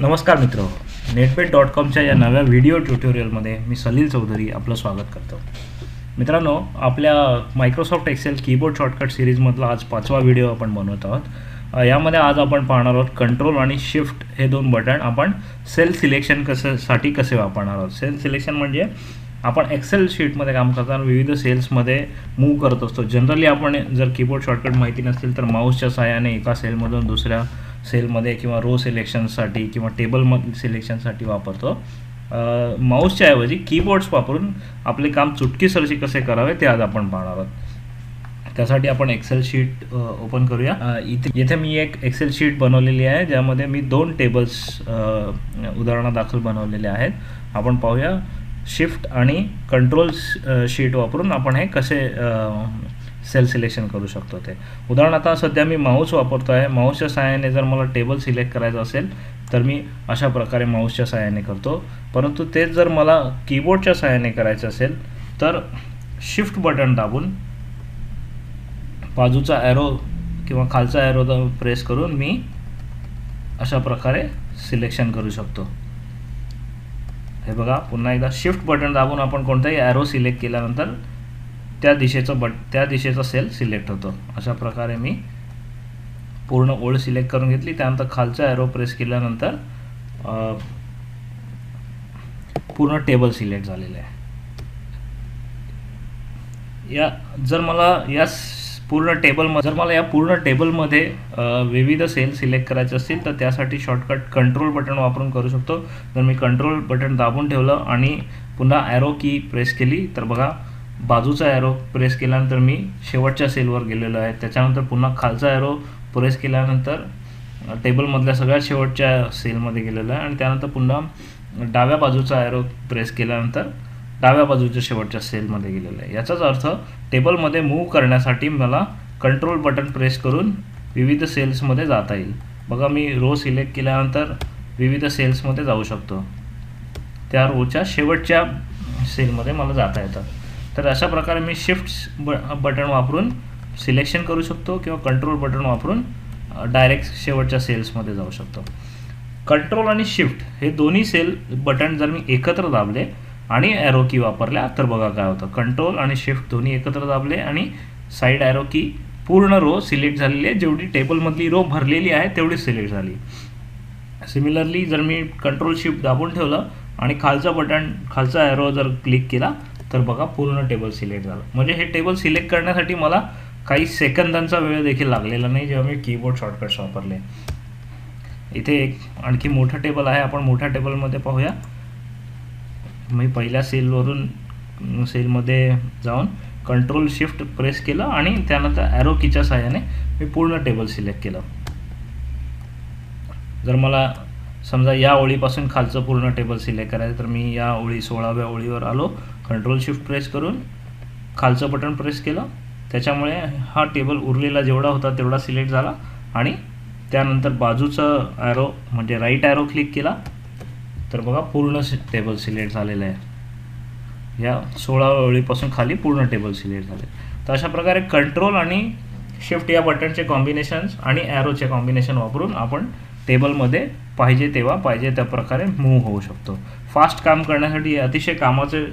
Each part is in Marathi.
नमस्कार मित्र. नेटपेट डॉट कॉमच्या या नव्या व्हिडिओ ट्युटोरियलमध्ये मी सलील चौधरी आपलं स्वागत करतो. मित्रांनो आपल्या मायक्रोसॉफ्ट एक्सेल कीबोर्ड शॉर्टकट सिरीजमधला आज पाचवा व्हिडिओ आपण बनवत आहोत. यामध्ये आज आपण पाहणार आहोत कंट्रोल आणि शिफ्ट हे दोन बटन आपण सेल सिलेक्शन कसं साठी कसे वापरणार आहोत. सेल सिलेक्शन म्हणजे आपण एक्सेल शीटमध्ये काम करताना विविध सेल्समध्ये मूव्ह करत असतो. जनरली आपण जर कीबोर्ड शॉर्टकट माहिती नसतील तर माऊसच्या सहाय्याने एका सेलमधून दुसऱ्या सेलमध्ये किंवा रो सिलेक्शनसाठी किंवा टेबल मग सिलेक्शनसाठी वापरतो. माऊसच्या ऐवजी कीबोर्ड्स वापरून आपले काम चुटकीसरशी कसे करावे ते आज आपण पाहणार आहोत. त्यासाठी आपण एक्सेल शीट ओपन करूया. इथे येथे मी एक एक्सेल शीट बनवलेली आहे ज्यामध्ये मी दोन टेबल्स उदाहरणादाखल बनवलेले आहेत. आपण पाहूया. शिफ्ट आणि कंट्रोल शीट वापरून आपण हे कसे सेल सिलेक्शन करू शकतो ते. उदाहरणार्थ सध्या मी माऊस वापरतो आहे. माऊसच्या सहाय्याने जर मला टेबल सिलेक्ट करायचं असेल तर मी अशा प्रकारे माऊसच्या सहाय्याने करतो. परंतु तेच जर मला कीबोर्डच्या सहाय्याने करायचं असेल तर शिफ्ट बटन दाबून बाजूचा ॲरो किंवा खालचा ॲरो प्रेस करून मी अशा प्रकारे सिलेक्शन करू शकतो. हे बघा पुन्हा एकदा शिफ्ट बटन दाबून आपण कोणताही ॲरो सिलेक्ट केल्यानंतर त्या दिशेचं बट त्या दिशेचा सेल सिलेक्ट होतो. अशा प्रकारे मी पूर्ण ओळ सिलेक्ट करून घेतली. त्यानंतर खालचा ॲरो प्रेस केल्यानंतर पूर्ण टेबल सिलेक्ट झालेलं आहे. या जर मला या पूर्ण टेबल जर मला या पूर्ण टेबलमध्ये विविध सेल सिलेक्ट करायचे असतील तर त्यासाठी शॉर्टकट कंट्रोल बटन वापरून करू शकतो. जर मी कंट्रोल बटन दाबून ठेवलं आणि पुन्हा ॲरो की प्रेस केली तर बघा बाजूचा ॲरो प्रेस केल्यानंतर मी शेवटच्या सेलवर गेलेलो आहे. त्याच्यानंतर पुन्हा खालचा ॲरो प्रेस केल्यानंतर टेबलमधल्या सगळ्यात शेवटच्या सेलमध्ये गेलेलो आहे. आणि त्यानंतर पुन्हा डाव्या बाजूचा ॲरो प्रेस केल्यानंतर डाव्या बाजूच्या शेवटच्या सेलमध्ये गेलेलं आहे. याचाच अर्थ टेबलमध्ये मूव्ह करण्यासाठी मला कंट्रोल बटन प्रेस करून विविध सेल्समध्ये जाता येईल. बघा मी रो सिलेक्ट केल्यानंतर विविध सेल्समध्ये जाऊ शकतो. त्या रोच्या शेवटच्या सेलमध्ये मला जाता येतं तर अशा प्रकारे मी शिफ्ट ब बटन वापरून सिलेक्शन करू शकतो किंवा कंट्रोल बटन वापरून डायरेक्ट शेवटच्या सेल्समध्ये जाऊ शकतो. कंट्रोल आणि शिफ्ट हे दोन्ही सेल बटन जर मी एकत्र दाबले आणि ॲरो की वापरल्या तर बघा काय होतं. कंट्रोल आणि शिफ्ट दोन्ही एकत्र दाबले आणि साईड ॲरो की पूर्ण रो सिलेक्ट झालेली आहे. जेवढी टेबलमधली रो भरलेली आहे तेवढी सिलेक्ट झाली. सिमिलरली जर मी कंट्रोल शिफ्ट दाबून ठेवलं आणि खालचं बटन खालचा ॲरो जर क्लिक केला तर बघा पूर्ण टेबल सिलेक्ट झालं. म्हणजे हे टेबल सिलेक्ट करण्यासाठी मला काही सेकंदांचा वेळ देखील लागलेला नाही जेव्हा मी कीबोर्ड शॉर्टकट्स वापरले. इथे एक आणखी मोठं टेबल आहे. आपण मोठ्या टेबलमध्ये पाहूया. मी पहिल्या सेलवरून सेलमध्ये जाऊन कंट्रोल शिफ्ट प्रेस केलं आणि त्यानंतर ॲरो कीच्या सहाय्याने मी पूर्ण टेबल सिलेक्ट केलं. जर मला समजा या ओळीपासून खालचं पूर्ण टेबल सिलेक्ट करायचं तर मी या ओळी सोळाव्या ओळीवर आलो. कंट्रोल शिफ्ट प्रेस करून खालचं बटन प्रेस केलं. त्याच्यामुळे हा टेबल उरलेला जेवढा होता तेवढा सिलेक्ट झाला आणि त्यानंतर बाजूचं ॲरो म्हणजे राईट ॲरो क्लिक केला. तर बघा पूर्ण टेबल सिलेक्ट झालेलं आहे. या सोळा ओळीपासून खाली पूर्ण टेबल सिलेक्ट झाले. तर अशा प्रकारे कंट्रोल आणि शिफ्ट या बटनचे कॉम्बिनेशन्स आणि ॲरोचे कॉम्बिनेशन वापरून आपण टेबलमध्ये पाहिजे तेव्हा पाहिजे त्या प्रकारे मूव्ह होऊ शकतो. फास्ट काम करण्यासाठी अतिशय कामाचे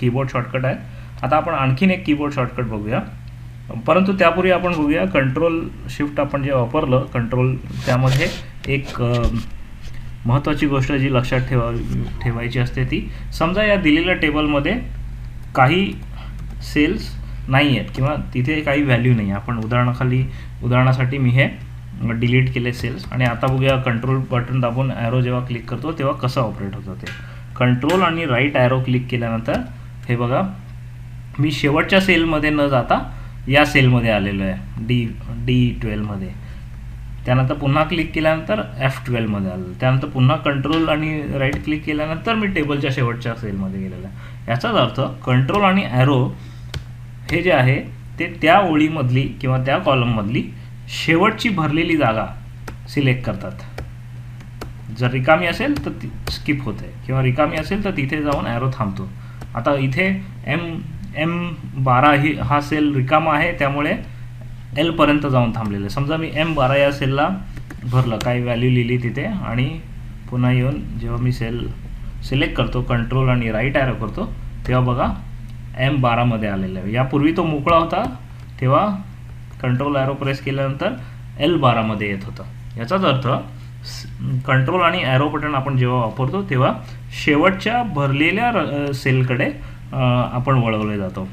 कीबोर्ड शॉर्टकट आहे आता आपण आणखीन एक कीबोर्ड शॉर्टकट बघूया. परंतु त्यापूर्वी आपण बघूया कंट्रोल शिफ्ट आपण जे वापरलं कंट्रोल त्यामध्ये एक महत्त्वाची गोष्ट जी लक्षात ठेवा ठेवायची असते ती समजा या दिलेल्या टेबलमध्ये काही सेल्स नाही आहेत किंवा तिथे काही व्हॅल्यू नाही आपण उदाहरणाखाली उदाहरणासाठी मी हे डिलीट केले सेल्स आणि आता बघूया कंट्रोल बटन दाबून ॲरो जेव्हा क्लिक करतो तेव्हा कसं ऑपरेट होतं ते. कंट्रोल आणि राईट ॲरो क्लिक केल्यानंतर हे बघा मी शेवटच्या सेलमध्ये न जाता या सेलमध्ये आलेलो आहे. डी डी ट्वेल्वमध्ये त्यानंतर पुन्हा क्लिक केल्यानंतर एफ ट्वेल्वमध्ये आलं त्यानंतर पुन्हा कंट्रोल आणि राईट क्लिक केल्यानंतर मी टेबलच्या शेवटच्या सेलमध्ये गेलेलो आहे. याचाच अर्थ कंट्रोल आणि ॲरो हे जे आहे ते त्या ओळीमधली किंवा त्या कॉलममधली शेवटची भरलेली जागा सिलेक्ट करतात. जर रिकामी असेल तर ती स्किप होते. किंवा रिकामी असेल तर तिथे जाऊन ॲरो थांबतो. आता इथे एम एम बारा ही हा सेल रिकामा आहे त्यामुळे एलपर्यंत जाऊन थांबलेलं आहे. समजा मी एम बारा या सेलला भरलं काही व्हॅल्यू लिहिली तिथे आणि पुन्हा येऊन जेव्हा मी सेल सिलेक्ट करतो कंट्रोल आणि राईट ॲरो करतो तेव्हा बघा एम बारामध्ये आलेलं आहे. यापूर्वी तो मोकळा होता तेव्हा कंट्रोल ॲरो प्रेस केल्यानंतर एल बारामध्ये येत होतं. याचाच अर्थ कंट्रोल आणि ॲरो बटन आपण जेव्हा वापरतो तेव्हा शेवटच्या भरलेल्या र- सेलकडे आपण वळवले जातो.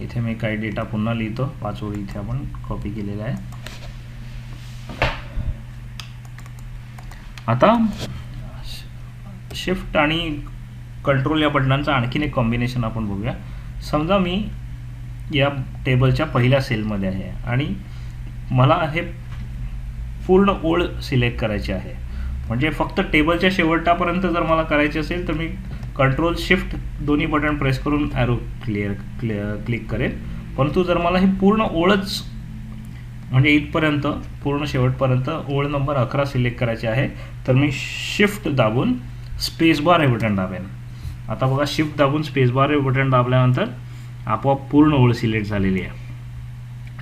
इथे मी काही डेटा पुन्हा लिहितो. पाच ओळी इथे आपण कॉपी केलेला आहे. आता शिफ्ट आणि कंट्रोल या बटनांचं आणखीन एक कॉम्बिनेशन आपण बघूया. समजा मी या टेबलच्या पहिल्या सेलमध्ये आहे. आणि मला हे पूर्ण ओळ सिलेक्ट करायची आहे. म्हणजे फक्त टेबलच्या शेवटापर्यंत जर मला करायचे असेल तर मी कंट्रोल शिफ्ट दोन्ही बटन प्रेस करून ॲरो क्लिअर क्लिअर क्लिक करेल परंतु जर मला ही पूर्ण ओळच म्हणजे इथपर्यंत पूर्ण शेवटपर्यंत ओळ नंबर अकरा सिलेक्ट करायचे आहे तर मी शिफ्ट दाबून स्पेस बार हे बटन दाबेन. आता बघा शिफ्ट दाबून स्पेस बार हे बटन दाबल्यानंतर आपोआप पूर्ण ओळ सिलेक्ट झालेली आहे.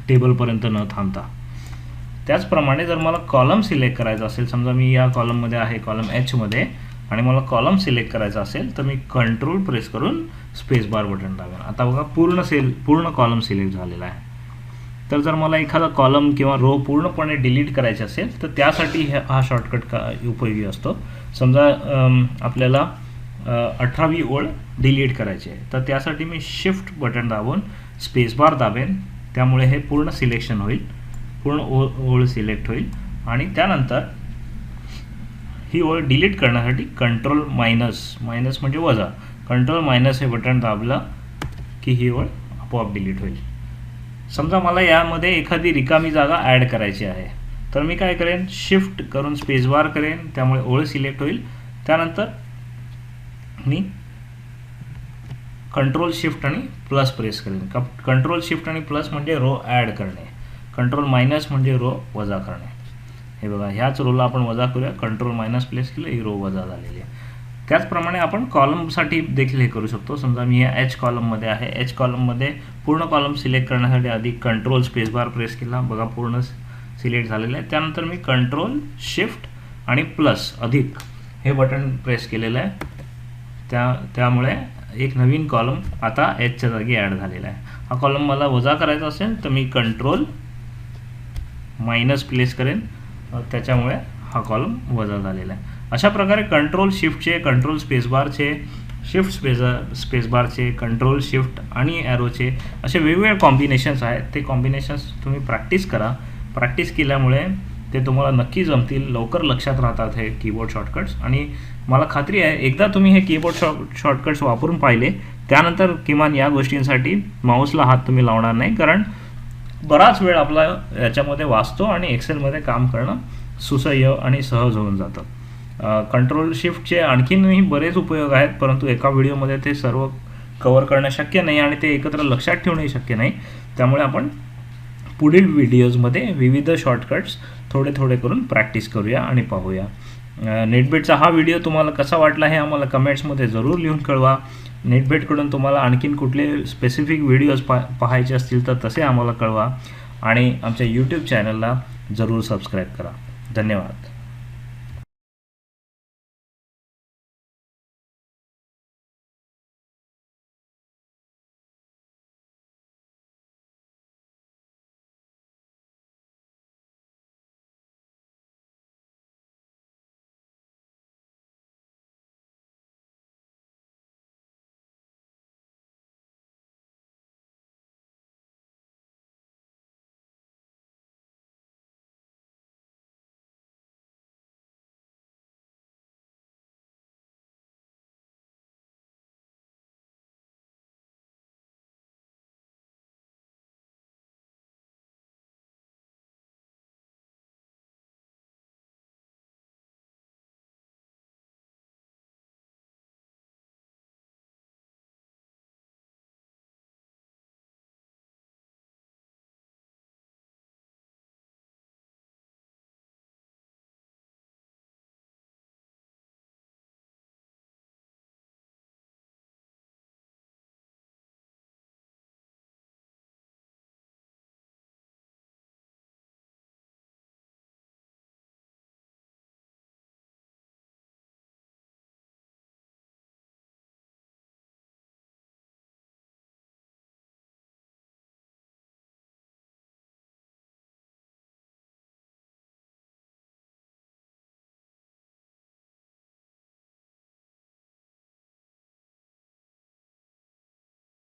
टेबलपर्यंत न थांबता. त्याचप्रमाणे जर मला कॉलम सिलेक्ट करायचा असेल समजा मी या कॉलममध्ये आहे कॉलम एचमध्ये आणि मला कॉलम सिलेक्ट करायचा असेल तर मी कंट्रोल प्रेस करून स्पेस बार बटन दाबेन आता बघा पूर्ण सेल पूर्ण कॉलम सिलेक्ट झालेला आहे. तर जर मला एखादा कॉलम किंवा रो पूर्णपणे डिलीट करायचे असेल तर त्यासाठी हे- हा शॉर्टकट का उपयोगी असतो? समजा आपल्याला अठरावी ओळ डिलीट करायची आहे. तर त्यासाठी मी शिफ्ट बटन दाबून स्पेस बार दाबेन. त्यामुळे हे पूर्ण सिलेक्शन होईल. पूर्ण ओळ ओळ सिलेक्ट होईल. आणि त्यानंतर ही ओळ डिलीट करण्यासाठी कंट्रोल मायनस मायनस म्हणजे वजा. कंट्रोल मायनस हे बटन दाबलं की ही ओळ आपोआप डिलीट होईल. समजा मला यामध्ये एखादी रिकामी जागा ॲड करायची आहे. तर मी काय करेन? शिफ्ट करून स्पेस बार करेन. त्यामुळे ओळ सिलेक्ट होईल. त्यानंतर मी कंट्रोल शिफ्ट आणि प्लस प्रेस करेन कंट्रोल शिफ्ट आणि प्लस म्हणजे रो ॲड करणे. कंट्रोल मायनस म्हणजे रो वजा करणे. हे बघा ह्याच रोला आपण वजा करूया. कंट्रोल मायनस प्लेस केलं ही रो वजा झालेली आहे. त्याचप्रमाणे आपण कॉलमसाठी देखील हे करू शकतो. समजा मी या एच कॉलममध्ये आहे. एच कॉलममध्ये पूर्ण कॉलम सिलेक्ट करण्यासाठी आधी कंट्रोल स्पेस बार प्रेस केला. बघा पूर्ण सिलेक्ट झालेलं आहे. त्यानंतर मी कंट्रोल शिफ्ट आणि प्लस अधिक हे बटन प्रेस केलेलं आहे. त्या त्यामुळे एक नवीन कॉलम आता एचच्या जागी ॲड झालेला आहे. हा कॉलम मला वजा करायचा असेल तर मी कंट्रोल मायनस प्लेस करेन. त्याच्यामुळे हा कॉलम वजा झालेला आहे. अशा प्रकारे कंट्रोल शिफ्टचे कंट्रोल स्पेसबारचे शिफ्ट स्पेस स्पेसबारचे कंट्रोल शिफ्ट आणि ॲरोचे असे वेगवेगळे कॉम्बिनेशन्स आहेत. ते कॉम्बिनेशन्स तुम्ही प्रॅक्टिस करा. प्रॅक्टिस केल्यामुळे ते तुम्हाला नक्की जमतील. लवकर लक्षात राहतात हे कीबोर्ड शॉर्टकट्स आणि मला खात्री आहे एकदा तुम्ही हे कीबोर्ड शॉर्ट शॉर्टकट्स वापरून पाहिले त्यानंतर किमान या गोष्टींसाठी माऊसला हात तुम्ही लावणार नाही कारण बराच वेळ आपला याच्यामध्ये वाचतो आणि एक्सेलमध्ये काम करणं सुसह्य आणि सहज होऊन जातं. कंट्रोल शिफ्टचे आणखीनही बरेच उपयोग आहेत परंतु एका व्हिडिओमध्ये ते सर्व कवर करणं शक्य नाही आणि ते एकत्र लक्षात ठेवणंही शक्य नाही. त्यामुळे आपण पुढील व्हिडिओजमध्ये विविध शॉर्टकट्स थोडे थोडे करून प्रॅक्टिस करूया आणि पाहूया. नेटबेटचा हा व्हिडिओ तुम्हाला कसा वाटला हे आम्हाला कमेंट्समध्ये जरूर लिहून कळवा. नेटबेटकडून तुम्हाला आणखीन कुठले स्पेसिफिक व्हिडिओज पा पाहायचे असतील तर तसे आम्हाला कळवा. आणि आमच्या यूट्यूब चॅनलला जरूर सबस्क्राईब करा. धन्यवाद.